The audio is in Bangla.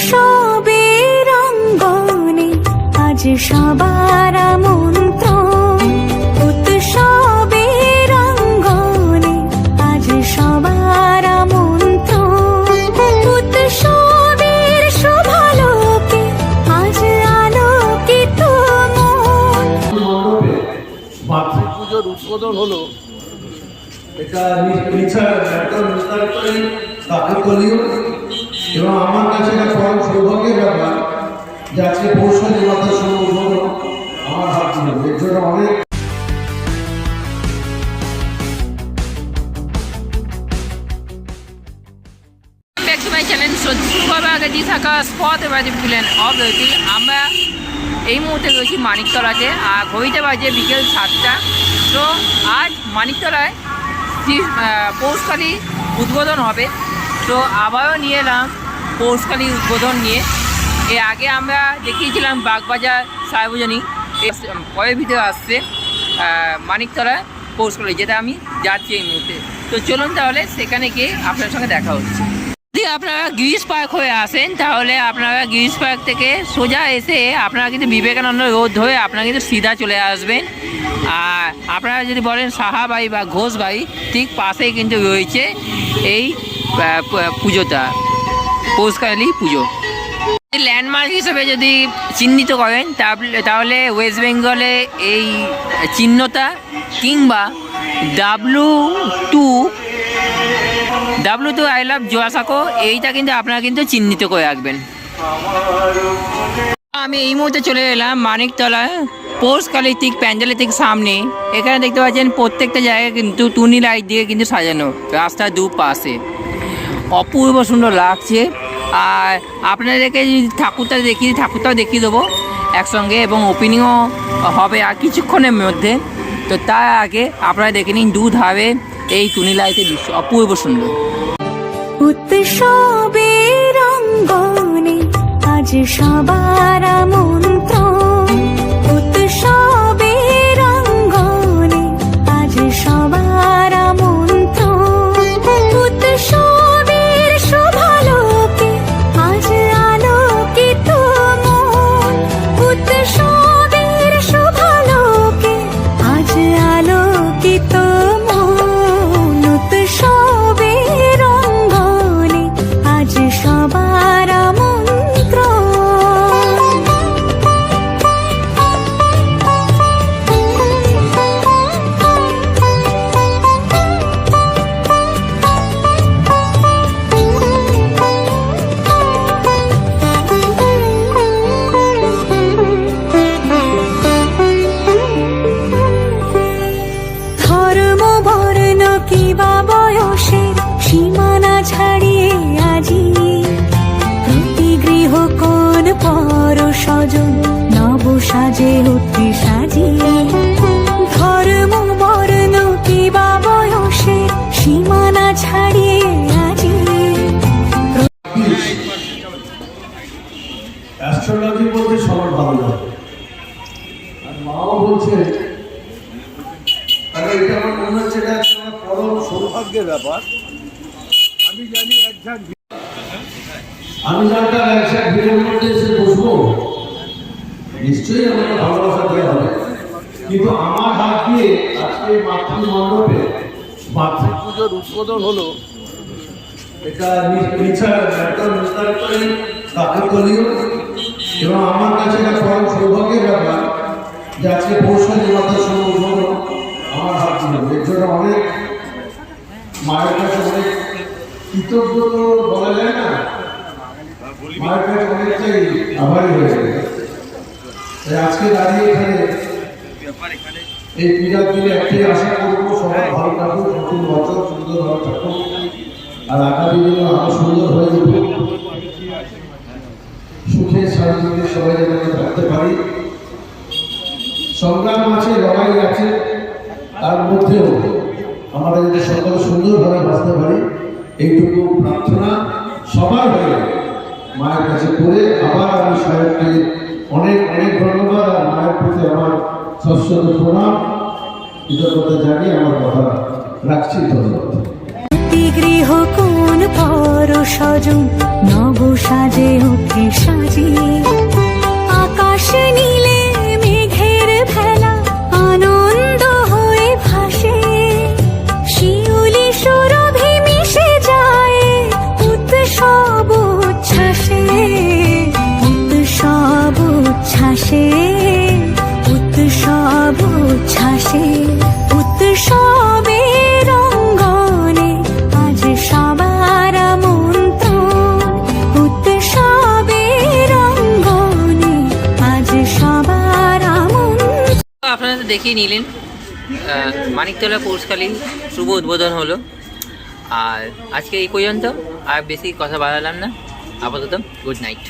উৎসবের অঙ্গনে আজ সবার মন্ত্র উৎসবের অঙ্গনে আজ সবার মন্ত্র উৎসবের শোভালোকে আজ আলোকিত মন। মণ্ডপে উদ্বোধন হলো। এটা নি- নিছাড় একদম নিস্তারিতই কাকতলীয় এবং আমার কাছে এটা পরম সৌভাগ্যের ব্যাপার যে আজকে পৌষালী মাতার সঙ্গে উদ্বোধন আমার হাত ছিল এর জন্য অনেক থাকা আমরা এই মুহূর্তে রয়েছি মানিকতলাতে, আর ঘড়িতে বাজে বিকেল সাতটা। তো আজ মানিকতলায় পৌষকালী উদ্বোধন হবে, তো আবারও নিয়ে এলাম পৌষকালী উদ্বোধন নিয়ে। এর আগে আমরা দেখিয়েছিলাম বাগবাজার সাহেবজনী পরের ভিতরে আসছে আহ, মানিকতলায় পৌষকালী যেটা আমি যাচ্ছি এই মুহূর্তে। তো চলুন তাহলে সেখানে গিয়ে আপনার সঙ্গে দেখা হচ্ছে। যদি আপনারা গিরিশ পার্ক হয়ে আসেন তাহলে আপনারা গিরিশ পার্ক থেকে সোজা এসে আপনারা কিন্তু বিবেকানন্দ রোড ধরে আপনারা কিন্তু সিধা চলে আসবেন। আর আপনারা যদি বলেন সাহাবাই বা ঘোষ ঘোষবাই ঠিক পাশেই কিন্তু রয়েছে এই পুজোটা। পৌষকালী পুজো। ল্যান্ডমার্ক হিসেবে যদি চিহ্নিত করেন তাহলে- ওয়েস্ট বেঙ্গলে এই চিহ্নটা কিংবা W two W two I love জোয়াসাকো এইটা কিন্তু আপনারা কিন্তু চিহ্নিত করে রাখবেন। আমি এই মুহূর্তে চলে এলাম মানিকতলায় পোস্ট কালিতিক প্যান্ডেলের ঠিক সামনে। এখানে দেখতে পাচ্ছেন প্রত্যেকটা জায়গায় কিন্তু টুনি লাইট দিয়ে কিন্তু সাজানো, রাস্তার দুপাশে। অপূর্ব সুন্দর লাগছে। আর আপনাদেরকে ঠাকুরটা দেখিয়ে ঠাকুরটাও দেখিয়ে দেবো একসঙ্গে এবং ওপেনিংও হবে আর কিছুক্ষণের মধ্যে। তো তার আগে আপনারা দেখে নিন দুধ হবে এই টুনি লাইটের দৃশ্য, অপূর্ব সুন্দর। উৎসবের সবার সাজে উঠতে সাজিয়ে। ধর্ম, বর্ণ, কিবা বয়সের সীমানা ছাড়িয়ে আজি অ্যাস্ট্রোলজি বলতে সবার ভালো লাগে। আর মাও বলছে তাহলে এটা আমার মনে হচ্ছে এটা আমার পরম সৌভাগ্যের ব্যাপার। আমি জানি একঝাক আমি জানতাম একঝাক ভিড়ের মধ্যে এসে বসবো। নিশ্চয়ই আমাকে ভালোবাসা দেওয়া হবে। কিন্তু আমার হাত দিয়ে আজকে মাতৃ মণ্ডপে মাতৃ পুজোর উদ্বোধন হলো, এটা একদম এবং আমার কাছে এটা পরম সৌভাগ্যের ব্যাপার যে আজকে পৌষালী মাতার সঙ্গে আমার হাত ছিল এর জন্য অনেক মায়ের কাছে অনেক কৃতজ্ঞ তো বলা যায় না। মায়ের কাছে অনেকটাই আভারী হয়ে যায় আজকে দাঁড়িয়ে এখানে এই পূজার দিনে একটাই আশা করব সবার ভালো থাকুক, নতুন বছর সুন্দর ভালো থাকুক। আর আগামী দিনে আরও সুন্দর হয়ে যাবে সুখে শান্তিতে সবাই যেন থাকতে পারি। সংগ্রাম আছে, লড়াই আছে, তার মধ্যেও আমরা যদি সকলে সুন্দরভাবে বাঁচতে পারি, এইটুকু প্রার্থনা সবার হয়ে মায়ের কাছে করে আবার আমি সাহেবকে অনেক অনেক ধন্যবাদ, আর মায়ের প্রতি আমার সশ্রদ্ধ প্রণাম। কৃতজ্ঞতা জানিয়ে আমার কথা রাখছি, ধন্যবাদ। গৃহ কোন পর সজন নব সাজে উঠে দেখিয়ে নিলেন। মানিকতলা পৌষকালী শুভ উদ্বোধন হলো। আর আজকে এই পর্যন্ত, আর বেশি কথা বাড়ালাম না। আপাতত গুড নাইট